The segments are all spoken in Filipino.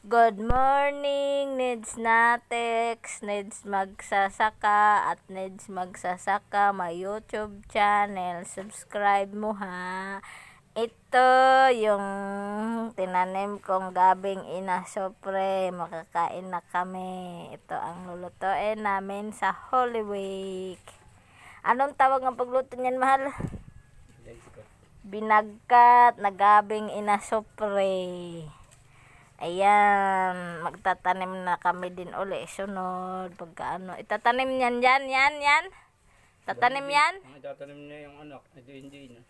Good morning, needs natex, needs magsasaka, at needs magsasaka, my YouTube channel. Subscribe mo ha. Ito yung tinanim kong gabing inasopre. Makakain na kami. Ito ang lulutuin namin sa Holy Week. Anong tawag ng pagluto niyan, mahal? Binagkat na gabing inasopre. Ayan, magtatanim na kami din uli. Sunod, pagka ano. Itatanim yan, yan, yan, yan. Tatanim yan? Ang itatanim niya yung anak, ito hindi na.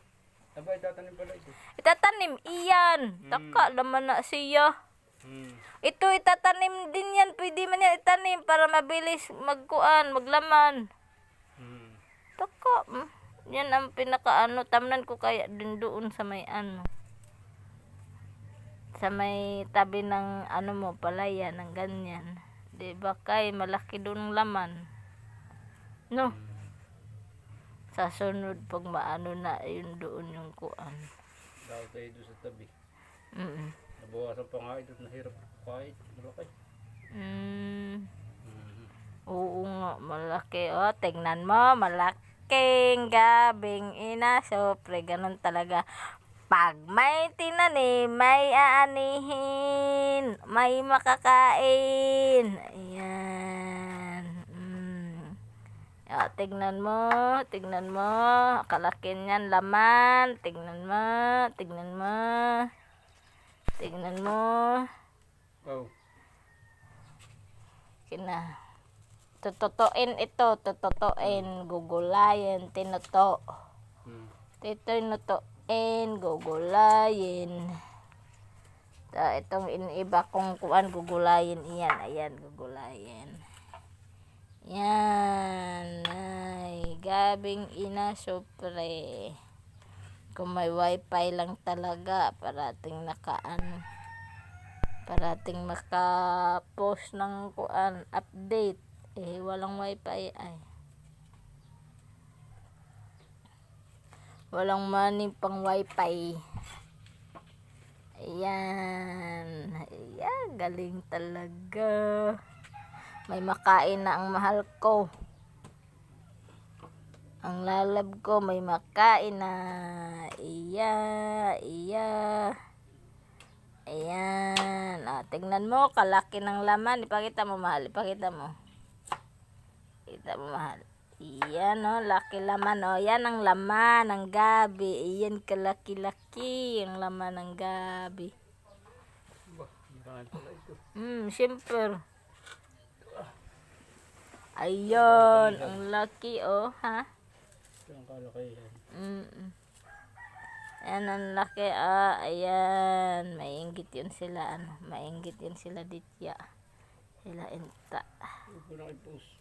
Aba, itatanim pala ito. Itatanim, iyan. Taka, laman na siya. Hmm. Ito, itatanim din yan. Pwede man yan itanim para mabilis magkuan, maglaman. Hmm. Taka, mm. yan ang pinakaano. Tamnan ko kaya din doon sa may ano. Sa may tabi ng ano mo, palaya, ng ganyan. Di ba kay malaki doon laman. No? Sa sunod, pag maano na, yun doon yung kuan. Daw tayo doon sa tabi. Mm Nabawasan pa nga ito, nahirap kahit malaki. mm. Hmm. Oo nga, malaki. O, tingnan mo, malaking gabing ina. Siyempre, ganun talaga. Pag may tinanim, may aanihin, may makakain. Ayan. Mm. O, tingnan mo, tingnan mo. Kalaki niyan, laman. Tingnan mo, tingnan mo. Tingnan mo. Oh. Kina. Tututuin ito, tututuin, gugulayin, tinuto. Hmm. Ito nutuin, gugulayin. Ta, itong iniba kong kuan, gugulayin iyan. Ayan, gugulayin. Yan. Ay, gabing ina supre. Kung may wifi lang talaga, parating nakaan. Parating maka-post ng kuan, update. Eh, walang wifi ay. Walang money pang wifi. Ayan. Ayan, galing talaga. May makain na ang mahal ko. Ang lalab ko may makain na. Iya, iya. Ayan. Ah, tingnan mo, kalaki ng laman. Ipakita mo, mahal. Ipakita mo. Ipakita mo, mahal. Iyan, oh, laki laman. Oh, yan ang laman ng gabi. Iyan, kalaki-laki ang laman ng gabi. Ito. Hmm, siyempre. Ayun, ang laki, oh, ha? Ito ang kalakihan. Mm. Ayan, ang laki, ah, ayan. Maingit yun sila, ano, maingit yun sila ditya. Sila inta. Ko lang i-post.